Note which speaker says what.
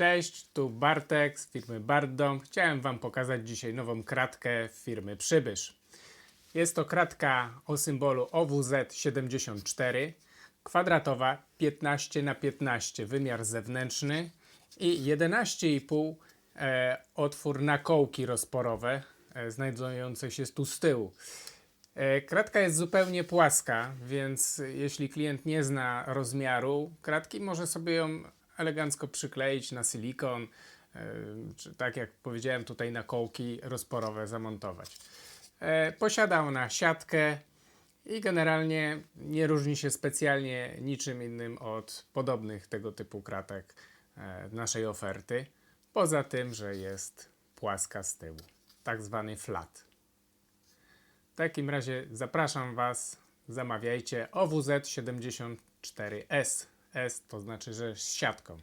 Speaker 1: Cześć, tu Bartek z firmy Bardom. Chciałem Wam pokazać dzisiaj nową kratkę firmy Przybysz. Jest to kratka o symbolu OWZ74, kwadratowa 15 na 15 wymiar zewnętrzny i 11,5 e, otwór na kołki rozporowe e, znajdujące się tu z tyłu. E, Kratka jest zupełnie płaska, więc jeśli klient nie zna rozmiaru kratki, może sobie ją elegancko przykleić na silikon, e, czy tak jak powiedziałem tutaj na kołki rozporowe zamontować. E, Posiada ona siatkę i generalnie nie różni się specjalnie niczym innym od podobnych tego typu kratek e, naszej oferty, poza tym, że jest płaska z tyłu, tak zwany flat. W takim razie zapraszam Was, zamawiajcie OWZ74S. S to znaczy, że z siatką.